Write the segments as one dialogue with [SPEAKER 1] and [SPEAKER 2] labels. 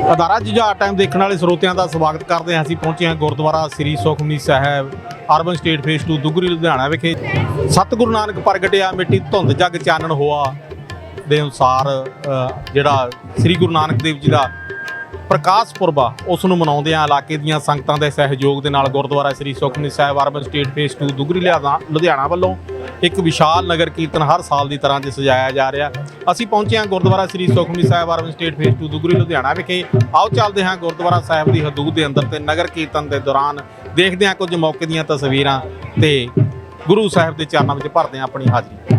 [SPEAKER 1] ਅਦਾਰਾ Jujhar time ਦੇਖਣ ਵਾਲੇ ਸਰੋਤਿਆਂ ਦਾ ਸਵਾਗਤ ਕਰਦੇ ਹਾਂ। ਅਸੀਂ ਪਹੁੰਚੇ ਹਾਂ Gurdwara Sri Sukhmani Sahib, urban estate phase 2 Dugri, Ludhiana ਵਿਖੇ। ਸਤਿਗੁਰੂ ਨਾਨਕ ਪ੍ਰਗਟਿਆ, ਮਿੱਟੀ ਧੁੰਦ ਜਗ ਚਾਨਣ ਹੋਆ ਦੇ ਅਨੁਸਾਰ ਜਿਹੜਾ ਸ੍ਰੀ ਗੁਰੂ ਨਾਨਕ ਦੇਵ ਜੀ ਦਾ ਪ੍ਰਕਾਸ਼ ਪੁਰਬ ਆ ਉਸ ਨੂੰ ਮਨਾਉਂਦੇ ਆ ਇਲਾਕੇ ਦੀਆਂ ਸੰਗਤਾਂ ਦੇ ਸਹਿਯੋਗ ਦੇ ਨਾਲ Gurdwara Sri Sukhmani Sahib, urban estate phase 2 Dugri ਲਿਆਦਾ Ludhiana ਵੱਲੋਂ ਇੱਕ ਵਿਸ਼ਾਲ ਨਗਰ ਕੀਰਤਨ ਹਰ ਸਾਲ ਦੀ ਤਰ੍ਹਾਂ ਜੇ ਸਜਾਇਆ ਜਾ ਰਿਹਾ। ਅਸੀਂ ਪਹੁੰਚੇ ਹਾਂ Gurdwara Sri Sukhmani Sahib urban estate phase 2 Dugri Ludhiana ਵਿਖੇ। ਆਓ ਚੱਲਦੇ ਹਾਂ ਗੁਰਦੁਆਰਾ ਸਾਹਿਬ ਦੀ ਹਦੂਦ ਦੇ ਅੰਦਰ ਤੇ ਨਗਰ ਕੀਰਤਨ ਦੇ ਦੌਰਾਨ ਦੇਖਦੇ ਹਾਂ ਕੁਝ ਮੌਕੇ ਦੀਆਂ ਤਸਵੀਰਾਂ ਤੇ ਗੁਰੂ ਸਾਹਿਬ ਦੇ ਚਰਨਾਂ ਵਿੱਚ ਭਰਦੇ ਹਾਂ ਆਪਣੀ ਹਾਜ਼ਰੀ।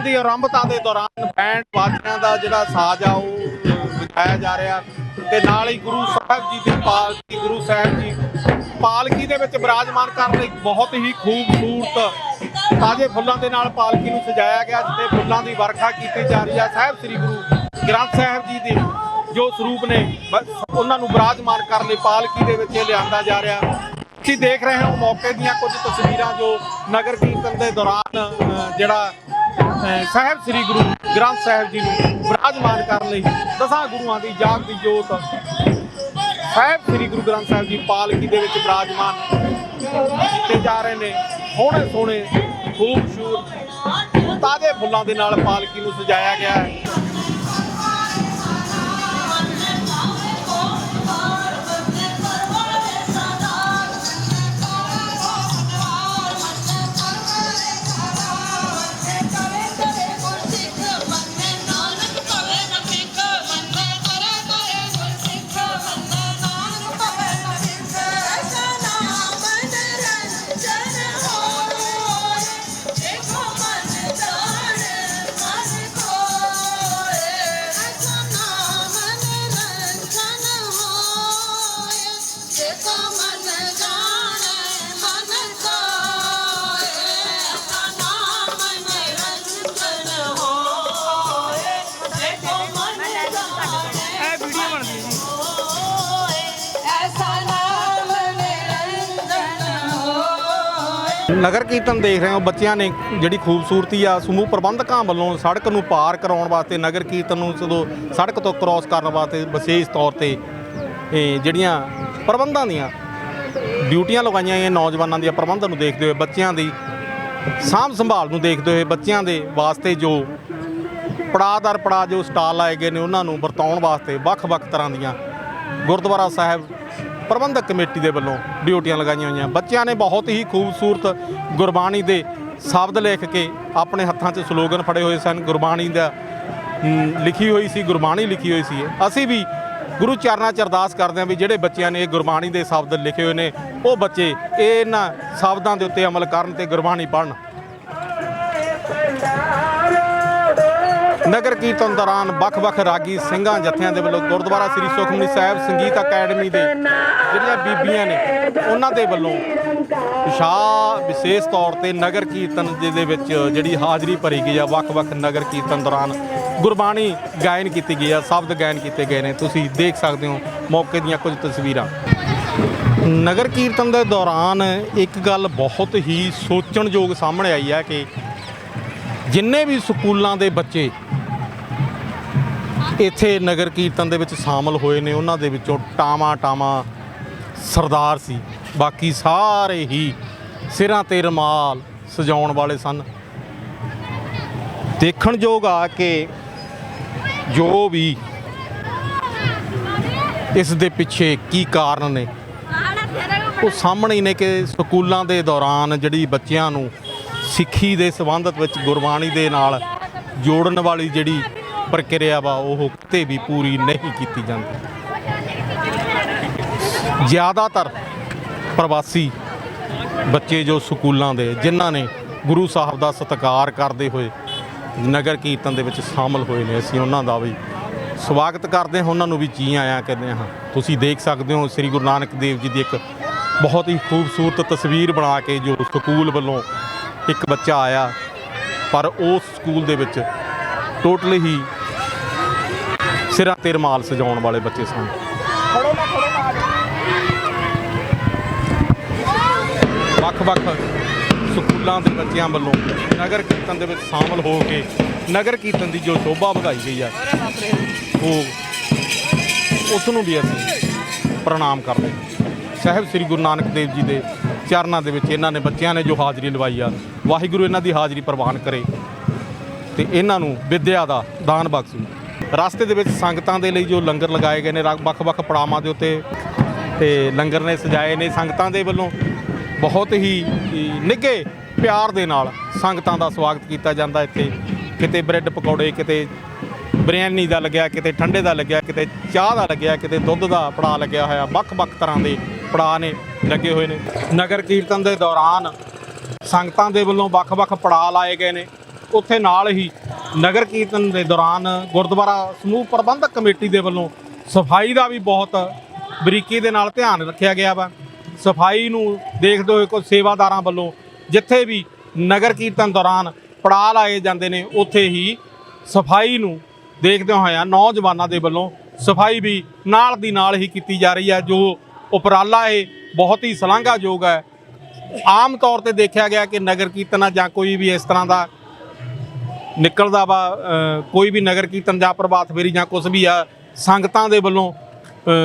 [SPEAKER 1] ਨਗਰ ਦੀ ਆਰੰਭਤਾ ਦੇ ਦੌਰਾਨ ਬੈਂਡ ਬਾਜਿਆਂ ਦਾ ਜਿਹੜਾ ਸਾਜ਼ ਆ, ਉਹ ਵਜਾਇਆ ਜਾ ਰਿਹਾ। ਤੇ ਨਾਲ ਹੀ ਗੁਰੂ ਸਾਹਿਬ ਜੀ ਦੀ ਪਾਲਕੀ ਗੁਰੂ ਸਾਹਿਬ ਜੀ ਪਾਲਕੀ ਦੇ ਵਿੱਚ ਬਿਰਾਜਮਾਨ ਕਰਨ ਲਈ ਬਹੁਤ ਹੀ ਖੂਬਸੂਰਤ ਤਾਜ਼ੇ ਫੁੱਲਾਂ ਦੇ ਨਾਲ ਪਾਲਕੀ ਨੂੰ ਸਜਾਇਆ ਗਿਆ, ਜਿੱਥੇ ਫੁੱਲਾਂ ਦੀ ਵਰਖਾ ਕੀਤੀ ਜਾ ਰਹੀ ਹੈ ਸਾਹਿਬ, ਸ੍ਰੀ ਗੁਰੂ ਗ੍ਰੰਥ ਸਾਹਿਬ ਜੀ ਦੇ ਜੋ ਸਰੂਪ ਨੇ ਉਹਨਾਂ ਨੂੰ ਬਿਰਾਜਮਾਨ ਕਰਨ ਲਈ ਪਾਲਕੀ ਦੇ ਵਿੱਚ ਲਿਆਂਦਾ ਜਾ ਰਿਹਾ। ਤੁਸੀਂ ਦੇਖ ਰਹੇ ਹੋ ਮੌਕੇ ਦੀਆਂ ਕੁਝ ਤਸਵੀਰਾਂ ਜੋ ਨਗਰ ਕੀਰਤਨ ਦੇ ਦੌਰਾਨ ਜਿਹੜਾ ਸਾਹਿਬ ਸ੍ਰੀ ਗੁਰੂ ਗ੍ਰੰਥ ਸਾਹਿਬ ਜੀ ਨੂੰ ਬਰਾਜਮਾਨ ਕਰਨ ਲਈ ਦਸਾਂ ਗੁਰੂਆਂ ਦੀ ਜਾਗ ਦੀ ਜੋਤ। ਸਾਹਿਬ ਸ੍ਰੀ ਗੁਰੂ ਗ੍ਰੰਥ ਸਾਹਿਬ ਜੀ ਪਾਲਕੀ ਦੇ ਵਿੱਚ ਬਰਾਜਮਾਨ ਕੀਤੇ ਜਾ ਰਹੇ ਨੇ। ਸੋਹਣੇ ਸੋਹਣੇ, ਖੂਬਸੂਰਤ, ਤਾਜ਼ੇ ਫੁੱਲਾਂ ਦੇ ਨਾਲ ਪਾਲਕੀ ਨੂੰ ਸਜਾਇਆ ਗਿਆ ਹੈ। ਨਗਰ ਕੀਰਤਨ ਦੇਖ ਰਹੇ ਹੋ, ਬੱਚਿਆਂ ਨੇ ਜਿਹੜੀ ਖੂਬਸੂਰਤੀ ਆ, ਸਮੂਹ ਪ੍ਰਬੰਧਕਾਂ ਵੱਲੋਂ ਸੜਕ ਨੂੰ ਪਾਰ ਕਰਾਉਣ ਵਾਸਤੇ, ਨਗਰ ਕੀਰਤਨ ਨੂੰ ਜਦੋਂ ਸੜਕ ਤੋਂ ਕ੍ਰਾਸ ਕਰਨ ਵਾਸਤੇ ਵਿਸ਼ੇਸ਼ ਤੌਰ ਤੇ, ਇਹ ਜਿਹੜੀਆਂ ਪ੍ਰਬੰਧਾਂ ਦੀਆਂ ਡਿਊਟੀਆਂ ਲਗਾਈਆਂ ਗਈਆਂ ਨੌਜਵਾਨਾਂ ਦੀਆਂ ਪ੍ਰਬੰਧਾਂ ਨੂੰ ਦੇਖਦੇ ਹੋਏ, ਬੱਚਿਆਂ ਦੀ ਸਾਂਭ ਸੰਭਾਲ ਨੂੰ ਦੇਖਦੇ ਹੋਏ, ਬੱਚਿਆਂ ਦੇ ਵਾਸਤੇ ਜੋ ਪੜਾਅ ਦਰ ਪੜਾਅ ਜੋ ਸਟਾਲ ਲਾਏ ਗਏ ਨੇ, ਉਹਨਾਂ ਨੂੰ ਵਰਤਾਉਣ ਵਾਸਤੇ ਵੱਖ-ਵੱਖ ਤਰ੍ਹਾਂ ਦੀਆਂ ਗੁਰਦੁਆਰਾ ਸਾਹਿਬ ਪ੍ਰਬੰਧਕ ਕਮੇਟੀ ਦੇ ਵੱਲੋਂ ਡਿਊਟੀਆਂ ਲਗਾਈਆਂ ਹੋਈਆਂ। ਬੱਚਿਆਂ ਨੇ ਬਹੁਤ ਹੀ ਖੂਬਸੂਰਤ ਗੁਰਬਾਣੀ ਦੇ ਸ਼ਬਦ ਲਿਖ ਕੇ ਆਪਣੇ ਹੱਥਾਂ 'ਚ ਸਲੋਗਨ ਫੜੇ ਹੋਏ ਸਨ। ਗੁਰਬਾਣੀ ਦਾ ਲਿਖੀ ਹੋਈ ਸੀ, ਗੁਰਬਾਣੀ ਲਿਖੀ ਹੋਈ ਸੀ। ਅਸੀਂ ਵੀ ਗੁਰੂ ਚਰਨਾਂ 'ਚ ਅਰਦਾਸ ਕਰਦੇ ਹਾਂ ਵੀ ਜਿਹੜੇ ਬੱਚਿਆਂ ਨੇ ਇਹ ਗੁਰਬਾਣੀ ਦੇ ਸ਼ਬਦ ਲਿਖੇ ਹੋਏ ਨੇ, ਉਹ ਬੱਚੇ ਇਹਨਾਂ ਸ਼ਬਦਾਂ ਦੇ ਉੱਤੇ ਅਮਲ ਕਰਨ ਤੇ ਗੁਰਬਾਣੀ ਪੜ੍ਹਨ। ਨਗਰ ਕੀਰਤਨ ਦੌਰਾਨ ਵੱਖ-ਵੱਖ ਰਾਗੀ ਸਿੰਘਾਂ ਜਥਿਆਂ ਦੇ ਵੱਲੋਂ ਗੁਰਦੁਆਰਾ ਸ੍ਰੀ ਸੁਖਮਨੀ ਸਾਹਿਬ ਸੰਗੀਤ ਅਕੈਡਮੀ ਦੇ ਜਿਹੜੀਆਂ ਬੀਬੀਆਂ ਨੇ, ਉਹਨਾਂ ਦੇ ਵੱਲੋਂ ਵਿਸ਼ਾ, ਵਿਸ਼ੇਸ਼ ਤੌਰ ਤੇ ਨਗਰ ਕੀਰਤਨ ਦੇ ਵਿੱਚ ਜਿਹੜੀ ਹਾਜ਼ਰੀ ਭਰੀ ਗਈ ਆ ਵੱਖ-ਵੱਖ ਨਗਰ ਕੀਰਤਨ ਦੌਰਾਨ ਗੁਰਬਾਣੀ ਗਾਇਨ ਕੀਤੀ ਗਈ ਆ, ਸ਼ਬਦ ਗਾਇਨ ਕੀਤੇ ਗਏ ਨੇ। ਤੁਸੀਂ ਦੇਖ ਸਕਦੇ ਹੋ ਮੌਕੇ ਦੀਆਂ ਕੁਝ ਤਸਵੀਰਾਂ। ਨਗਰ ਕੀਰਤਨ ਦੇ ਦੌਰਾਨ ਇੱਕ ਗੱਲ ਬਹੁਤ ਹੀ ਸੋਚਣਯੋਗ ਸਾਹਮਣੇ ਆਈ ਹੈ ਕਿ ਜਿੰਨੇ ਵੀ ਸਕੂਲਾਂ ਦੇ ਬੱਚੇ ਇੱਥੇ ਨਗਰ ਕੀਰਤਨ ਦੇ ਵਿੱਚ ਸ਼ਾਮਲ ਹੋਏ ਨੇ। ਉਹਨਾਂ ਦੇ ਵਿੱਚੋਂ ਟਾਮਾ ਟਾਮਾ ਸਰਦਾਰ ਸੀ। ਬਾਕੀ ਸਾਰੇ ਹੀ ਸਿਰਾਂ ਤੇ ਰਮਾਲ ਸਜਾਉਣ ਵਾਲੇ ਸਨ। ਦੇਖਣਯੋਗ ਆ ਕਿ ਜੋ ਵੀ ਇਸ ਦੇ ਪਿੱਛੇ ਕੀ ਕਾਰਨ ਨੇ, ਉਹ ਸਾਹਮਣੇ ਹੀ ਨੇ ਕਿ ਸਕੂਲਾਂ ਦੇ ਦੌਰਾਨ ਜਿਹੜੀ ਬੱਚਿਆਂ ਨੂੰ ਸਿੱਖੀ ਦੇ ਸੰਬੰਧਤ ਵਿੱਚ ਗੁਰਬਾਣੀ ਦੇ ਨਾਲ ਜੋੜਨ ਵਾਲੀ ਜਿਹੜੀ ਪ੍ਰਕਿਰਿਆ ਵਾ, ਉਹ ਕਿਤੇ ਵੀ ਪੂਰੀ ਨਹੀਂ ਕੀਤੀ ਜਾਂਦੀ। ਜ਼ਿਆਦਾਤਰ ਪ੍ਰਵਾਸੀ ਬੱਚੇ ਜੋ ਸਕੂਲਾਂ ਦੇ, ਜਿਨ੍ਹਾਂ ਨੇ ਗੁਰੂ ਸਾਹਿਬ ਦਾ ਸਤਿਕਾਰ ਕਰਦੇ ਹੋਏ ਨਗਰ ਕੀਰਤਨ ਦੇ ਵਿੱਚ ਸ਼ਾਮਲ ਹੋਏ ਨੇ, ਅਸੀਂ ਉਹਨਾਂ ਦਾ ਵੀ ਸਵਾਗਤ ਕਰਦੇ ਹਾਂ। ਉਹਨਾਂ ਨੂੰ ਵੀ ਜੀ ਆਇਆਂ ਕਹਿੰਦੇ ਹਾਂ। ਤੁਸੀਂ ਦੇਖ ਸਕਦੇ ਹੋ, ਸ੍ਰੀ ਗੁਰੂ ਨਾਨਕ ਦੇਵ ਜੀ ਦੀ ਇੱਕ ਬਹੁਤ ਹੀ ਖੂਬਸੂਰਤ ਤਸਵੀਰ ਬਣਾ ਕੇ ਜੋ ਸਕੂਲ ਵੱਲੋਂ ਇੱਕ ਬੱਚਾ ਆਇਆ, ਪਰ ਉਸ ਸਕੂਲ ਦੇ ਵਿੱਚ ਟੋਟਲੀ ਹੀ ਸਿਰਾਂ ਤੇ ਰਮਾਲ ਸਜਾਉਣ ਵਾਲੇ ਬੱਚੇ ਸਨ। ਵੱਖ-ਵੱਖ ਸਕੂਲਾਂ ਦੇ ਬੱਚਿਆਂ ਵੱਲੋਂ ਨਗਰ ਕੀਰਤਨ ਦੇ ਵਿੱਚ ਸ਼ਾਮਲ ਹੋ ਕੇ ਨਗਰ ਕੀਰਤਨ ਦੀ ਜੋ ਸ਼ੋਭਾ ਵਧਾਈ ਗਈ ਆ ਉਹ ਉਸ ਨੂੰ ਵੀ ਅਸੀਂ ਪ੍ਰਣਾਮ ਕਰਦੇ ਹਾਂ। ਸਾਹਿਬ ਸ੍ਰੀ ਗੁਰੂ ਨਾਨਕ ਦੇਵ ਜੀ ਦੇ ਚਰਨਾਂ ਦੇ ਵਿੱਚ ਇਹਨਾਂ ਨੇ ਬੱਚਿਆਂ ਨੇ ਜੋ ਹਾਜ਼ਰੀ ਲਵਾਈ ਆ, ਵਾਹਿਗੁਰੂ ਇਹਨਾਂ ਦੀ ਹਾਜ਼ਰੀ ਪ੍ਰਵਾਨ ਕਰੇ ਤੇ ਇਹਨਾਂ ਨੂੰ ਵਿਦਿਆ ਦਾ ਦਾਨ ਬਖਸ਼ੇ। ਰਸਤੇ ਦੇ ਵਿੱਚ ਸੰਗਤਾਂ ਦੇ ਲਈ ਜੋ ਲੰਗਰ ਲਗਾਏ ਗਏ ਨੇ ਰਾ- ਵੱਖ-ਵੱਖ ਪੜਾਵਾਂ ਦੇ ਉੱਤੇ ਤੇ ਲੰਗਰ ਨੇ ਸਜਾਏ ਨੇ ਸੰਗਤਾਂ ਦੇ ਵੱਲੋਂ ਬਹੁਤ ਹੀ ਨਿੱਘੇ ਪਿਆਰ ਦੇ ਨਾਲ ਸੰਗਤਾਂ ਦਾ ਸਵਾਗਤ ਕੀਤਾ ਜਾਂਦਾ ਇੱਥੇ। ਕਿਤੇ ਬ੍ਰੈਡ ਪਕੌੜੇ, ਕਿਤੇ ਬਿਰਿਆਨੀ ਦਾ ਲੱਗਿਆ, ਕਿਤੇ ਠੰਡੇ ਦਾ ਲੱਗਿਆ, ਕਿਤੇ ਚਾਹ ਦਾ ਲੱਗਿਆ, ਕਿਤੇ ਦੁੱਧ ਦਾ ਪੜਾ ਲੱਗਿਆ ਹੋਇਆ। ਵੱਖ-ਵੱਖ ਤਰ੍ਹਾਂ ਦੇ ਪੜਾ ਨੇ ਲੱਗੇ ਹੋਏ ਨੇ। ਨਗਰ ਕੀਰਤਨ ਦੇ ਦੌਰਾਨ ਸੰਗਤਾਂ ਦੇ ਵੱਲੋਂ ਵੱਖ-ਵੱਖ ਪੜਾਅ ਲਾਏ ਗਏ ਨੇ। ਉੱਥੇ ਨਾਲ ਹੀ ਨਗਰ ਕੀਰਤਨ ਦੇ ਦੌਰਾਨ ਗੁਰਦੁਆਰਾ ਸਮੂਹ ਪ੍ਰਬੰਧਕ ਕਮੇਟੀ ਦੇ ਵੱਲੋਂ ਸਫ਼ਾਈ ਦਾ ਵੀ ਬਹੁਤ ਬਰੀਕੀ ਦੇ ਨਾਲ ਧਿਆਨ ਰੱਖਿਆ ਗਿਆ ਵਾ। ਸਫ਼ਾਈ ਨੂੰ ਦੇਖਦੇ ਹੋਏ ਕੋਈ ਸੇਵਾਦਾਰਾਂ ਵੱਲੋਂ ਜਿੱਥੇ ਵੀ ਨਗਰ ਕੀਰਤਨ ਦੌਰਾਨ ਪੜਾਅ ਲਾਏ ਜਾਂਦੇ ਨੇ, ਉੱਥੇ ਹੀ ਸਫ਼ਾਈ ਨੂੰ ਦੇਖਦੇ ਹੋਇਆ ਨੌਜਵਾਨਾਂ ਦੇ ਵੱਲੋਂ ਸਫ਼ਾਈ ਵੀ ਨਾਲ ਦੀ ਨਾਲ ਹੀ ਕੀਤੀ ਜਾ ਰਹੀ ਹੈ ਜੋ ਉਪਰਾਲਾ ਇਹ ਬਹੁਤ ਹੀ ਸ਼ਲਾਘਾਯੋਗ ਹੈ। ਆਮ ਤੌਰ ਤੇ ਦੇਖਿਆ ਗਿਆ ਕਿ ਨਗਰ ਕੀਰਤਨ ਜਾਂ ਕੋਈ ਵੀ ਇਸ ਤਰ੍ਹਾਂ ਦਾ ਨਿਕਲਦਾ ਵਾ ਕੋਈ ਵੀ ਨਗਰ ਕੀਰਤਨ ਜਾਂ ਪ੍ਰਭਾਤ ਫੇਰੀ ਜਾਂ ਕੁਝ ਵੀ ਆ, ਸੰਗਤਾਂ ਦੇ ਵੱਲੋਂ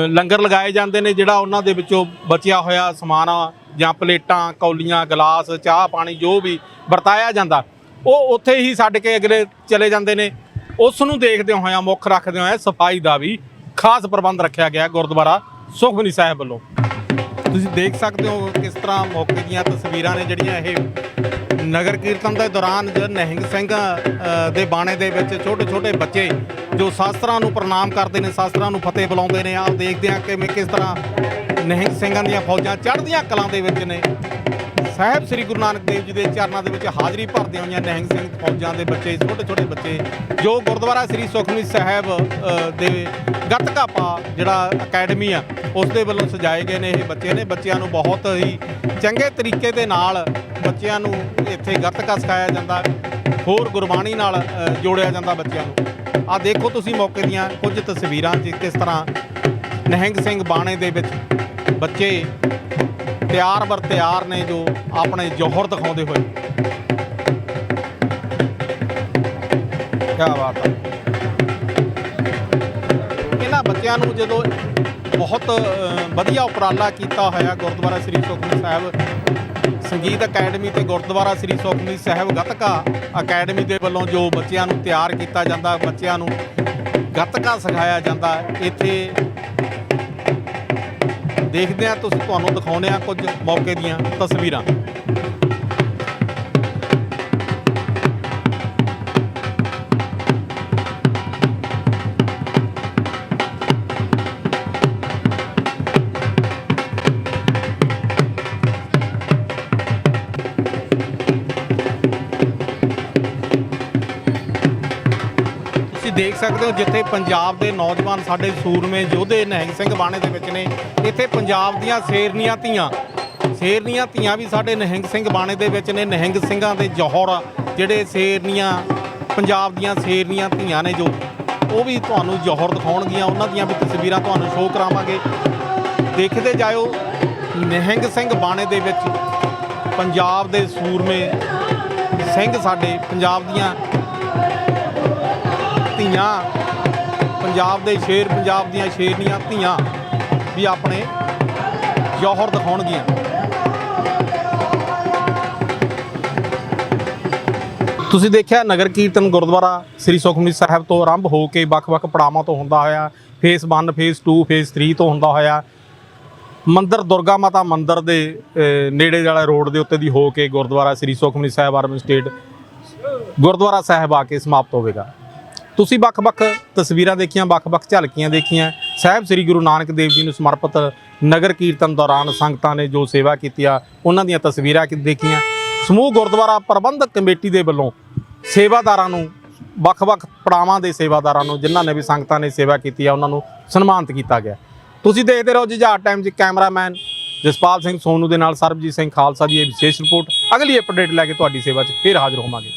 [SPEAKER 1] ਲੰਗਰ ਲਗਾਏ ਜਾਂਦੇ ਨੇ, ਜਿਹੜਾ ਉਹਨਾਂ ਦੇ ਵਿੱਚੋਂ ਬਚਿਆ ਹੋਇਆ ਸਮਾਨ ਆ ਜਾਂ ਪਲੇਟਾਂ, ਕੌਲੀਆਂ, ਗਲਾਸ, ਚਾਹ ਪਾਣੀ ਜੋ ਵੀ ਵਰਤਾਇਆ ਜਾਂਦਾ, ਉਹ ਉੱਥੇ ਹੀ ਛੱਡ ਕੇ ਅਗਲੇ ਚਲੇ ਜਾਂਦੇ ਨੇ। ਉਸ ਨੂੰ ਦੇਖਦੇ ਹੋਇਆਂ, ਮੁੱਖ ਰੱਖਦੇ ਹੋਇਆਂ ਸਫ਼ਾਈ ਦਾ ਵੀ ਖਾਸ ਪ੍ਰਬੰਧ ਰੱਖਿਆ ਗਿਆ ਗੁਰਦੁਆਰਾ ਸੁਖਮਨੀ ਸਾਹਿਬ ਵੱਲੋਂ। ਤੁਸੀਂ ਦੇਖ ਸਕਦੇ ਹੋ ਕਿਸ ਤਰ੍ਹਾਂ ਮੌਕੇ ਦੀਆਂ ਤਸਵੀਰਾਂ ਨੇ ਜਿਹੜੀਆਂ ਇਹ ਨਗਰ ਕੀਰਤਨ ਦੇ ਦੌਰਾਨ ਜਦ ਨਹਿੰਗ ਸਿੰਘ ਦੇ ਬਾਣੇ ਦੇ ਵਿੱਚ ਛੋਟੇ ਛੋਟੇ ਬੱਚੇ ਜੋ ਸ਼ਾਸਤਰਾਂ ਨੂੰ ਪ੍ਰਣਾਮ ਕਰਦੇ ਨੇ, ਸ਼ਾਸਤਰਾਂ ਨੂੰ ਫਤਿਹ ਬੁਲਾਉਂਦੇ ਨੇ। ਆਪ ਦੇਖਦੇ ਹਾਂ ਕਿ ਕਿਸ ਤਰ੍ਹਾਂ ਨਹਿੰਗ ਸਿੰਘਾਂ ਦੀਆਂ ਫੌਜਾਂ ਚੜ੍ਹਦੀਆਂ ਕਲਾਂ ਦੇ ਵਿੱਚ ਨੇ। ਸਾਹਿਬ ਸ੍ਰੀ ਗੁਰੂ ਨਾਨਕ ਦੇਵ ਜੀ ਦੇ ਚਰਨਾਂ ਦੇ ਵਿੱਚ ਹਾਜ਼ਰੀ ਭਰਦੇ ਹੋਈਆਂ ਨਹਿੰਗ ਸਿੰਘ ਫੌਜਾਂ ਦੇ ਬੱਚੇ ਛੋਟੇ ਛੋਟੇ ਬੱਚੇ, ਜੋ ਗੁਰਦੁਆਰਾ ਸ੍ਰੀ ਸੁਖਮਨੀ ਸਾਹਿਬ ਦੇ ਗੱਤਕਾ ਪਾ ਜਿਹੜਾ ਅਕੈਡਮੀ ਆ, ਉਸ ਦੇ ਵੱਲੋਂ ਸਜਾਏ ਗਏ ਨੇ ਇਹ ਬੱਚੇ ਨੇ। ਬੱਚਿਆਂ ਨੂੰ ਬਹੁਤ ਹੀ ਚੰਗੇ ਤਰੀਕੇ ਦੇ ਨਾਲ ਬੱਚਿਆਂ ਨੂੰ ਇੱਥੇ ਗੱਤਕਾ ਸਿਖਾਇਆ ਜਾਂਦਾ, ਹੋਰ ਗੁਰਬਾਣੀ ਨਾਲ ਜੋੜਿਆ ਜਾਂਦਾ ਬੱਚਿਆਂ ਨੂੰ। ਆ ਦੇਖੋ ਤੁਸੀਂ ਮੌਕੇ ਦੀਆਂ ਕੁਝ ਤਸਵੀਰਾਂ 'ਚ ਕਿਸ ਤਰ੍ਹਾਂ ਨਹਿੰਗ ਸਿੰਘ ਬਾਣੇ ਦੇ ਵਿੱਚ ਬੱਚੇ ਤਿਆਰ ਬਰ ਤਿਆਰ ਨੇ ਜੋ ਆਪਣੇ ਜੋਹਰ ਦਿਖਾਉਂਦੇ ਹੋਏ। ਕੀ ਬਾਤ ਹੈ ਇਹਨਾਂ ਬੱਚਿਆਂ ਨੂੰ ਜਦੋਂ ਬਹੁਤ ਵਧੀਆ ਉਪਰਾਲਾ ਕੀਤਾ ਹੋਇਆ ਗੁਰਦੁਆਰਾ ਸ੍ਰੀ ਸੁਖਮਨੀ ਸਾਹਿਬ, ਸੰਗੀਤ ਅਕੈਡਮੀ ਤੇ ਗੁਰਦੁਆਰਾ ਸ੍ਰੀ ਸੁਖਮਨੀ ਸਾਹਿਬ ਗੱਤਕਾ ਅਕੈਡਮੀ ਦੇ ਵੱਲੋਂ ਜੋ ਬੱਚਿਆਂ ਨੂੰ ਤਿਆਰ ਕੀਤਾ ਜਾਂਦਾ, ਬੱਚਿਆਂ ਨੂੰ ਗੱਤਕਾ ਸਿਖਾਇਆ ਜਾਂਦਾ, ਇੱਥੇ ਦੇਖਦੇ ਆ ਤੁਸੀਂ ਤੁਹਾਨੂੰ ਦਿਖਾਉਂਦੇ ਆ ਕੁਝ ਮੌਕੇ ਦੀਆਂ ਤਸਵੀਰਾਂ। ਤੁਸੀਂ ਦੇਖ ਸਕਦੇ ਹੋ ਜਿੱਥੇ ਪੰਜਾਬ ਦੇ ਨੌਜਵਾਨ ਸਾਡੇ ਸੂਰਮੇ ਯੋਧੇ ਨਹਿੰਗ ਸਿੰਘ ਬਾਣੇ ਦੇ ਵਿੱਚ ਨੇ। ਇੱਥੇ ਪੰਜਾਬ ਦੀਆਂ ਸ਼ੇਰਨੀਆਂ ਧੀਆਂ ਸ਼ੇਰਨੀਆਂ ਧੀਆਂ ਵੀ ਸਾਡੇ ਨਹਿੰਗ ਸਿੰਘ ਬਾਣੇ ਦੇ ਵਿੱਚ ਨੇ, ਨਹਿੰਗ ਸਿੰਘਾਂ ਦੇ ਜੌਹਰ ਜਿਹੜੇ ਸ਼ੇਰਨੀਆਂ, ਪੰਜਾਬ ਦੀਆਂ ਸ਼ੇਰਨੀਆਂ ਧੀਆਂ ਨੇ ਜੋ। ਉਹ ਵੀ ਤੁਹਾਨੂੰ ਜ਼ੋਹਰ ਦਿਖਾਉਣਗੀਆਂ, ਉਹਨਾਂ ਦੀਆਂ ਵੀ ਤਸਵੀਰਾਂ ਤੁਹਾਨੂੰ ਸ਼ੋਅ ਕਰਾਵਾਂਗੇ। ਦੇਖਦੇ ਜਾਇਓ, ਨਹਿੰਗ ਸਿੰਘ ਬਾਣੇ ਦੇ ਵਿੱਚ ਪੰਜਾਬ ਦੇ ਸੂਰਮੇ ਸਿੰਘ ਸਾਡੇ, ਪੰਜਾਬ ਦੀਆਂ ਧੀਆਂ। ਪੰਜਾਬ ਦੇ ਸ਼ੇਰ, ਪੰਜਾਬ ਦੀਆਂ ਸ਼ੇਰਨੀਆਂ, ਧੀਆਂ ਵੀ ਆਪਣੇ ਜੋਹਰ ਦਿਖਾਉਣਗੀਆਂ। ਤੁਸੀਂ ਦੇਖਿਆ ਨਗਰ ਕੀਰਤਨ ਗੁਰਦੁਆਰਾ ਸ੍ਰੀ ਸੁਖਮਨੀ ਸਾਹਿਬ ਤੋਂ ਆਰੰਭ ਹੋ ਕੇ ਵੱਖ-ਵੱਖ ਪੜਾਵਾਂ ਤੋਂ ਹੁੰਦਾ ਹੋਇਆ, ਫੇਸ 1 ਫੇਸ 2 ਫੇਸ 3 ਤੋਂ ਹੁੰਦਾ ਹੋਇਆ, ਮੰਦਰ ਦੁਰਗਾ ਮਾਤਾ ਮੰਦਰ ਦੇ ਨੇੜੇ ਵਾਲੇ ਰੋਡ ਦੇ ਉੱਤੇ ਦੀ ਹੋ ਕੇ ਗੁਰਦੁਆਰਾ ਸ੍ਰੀ ਸੁਖਮਨੀ ਸਾਹਿਬ ਅਰਬਨ ਸਟੇਟ ਗੁਰਦੁਆਰਾ ਸਾਹਿਬ ਆ ਕੇ ਸਮਾਪਤ ਹੋਵੇਗਾ। ਤੁਸੀਂ ਵੱਖ-ਵੱਖ ਤਸਵੀਰਾਂ ਦੇਖੀਆਂ, ਵੱਖ-ਵੱਖ ਝਲਕੀਆਂ ਦੇਖੀਆਂ। ਸਾਹਿਬ ਸ੍ਰੀ ਗੁਰੂ ਨਾਨਕ ਦੇਵ ਜੀ ਨੂੰ ਸਮਰਪਿਤ ਨਗਰ ਕੀਰਤਨ ਦੌਰਾਨ ਸੰਗਤਾਂ ਨੇ ਜੋ ਸੇਵਾ ਕੀਤੀ ਆ, ਉਹਨਾਂ ਦੀਆਂ ਤਸਵੀਰਾਂ ਕਿ ਦੇਖੀਆਂ। ਸਮੂਹ ਗੁਰਦੁਆਰਾ ਪ੍ਰਬੰਧਕ ਕਮੇਟੀ ਦੇ ਵੱਲੋਂ ਸੇਵਾਦਾਰਾਂ ਨੂੰ, ਵੱਖ-ਵੱਖ ਪੜਾਵਾਂ ਦੇ ਸੇਵਾਦਾਰਾਂ ਨੂੰ, ਜਿਨ੍ਹਾਂ ਨੇ ਵੀ ਸੰਗਤਾਂ ਨੇ ਸੇਵਾ ਕੀਤੀ ਆ, ਉਹਨਾਂ ਨੂੰ ਸਨਮਾਨਿਤ ਕੀਤਾ ਗਿਆ। ਤੁਸੀਂ ਦੇਖਦੇ ਰਹੋ ਜੁਝਾਰ ਟਾਈਮ 'ਚ ਕੈਮਰਾਮੈਨ ਜਸਪਾਲ ਸਿੰਘ ਸੋਨੂ ਦੇ ਨਾਲ ਸਰਬਜੀਤ ਸਿੰਘ ਖਾਲਸਾ ਦੀ ਇਹ ਵਿਸ਼ੇਸ਼ ਰਿਪੋਰਟ। ਅਗਲੀ ਅਪਡੇਟ ਲੈ ਕੇ ਤੁਹਾਡੀ ਸੇਵਾ 'ਚ ਫੇਰ ਹਾਜ਼ਰ ਹੋਵਾਂਗੇ।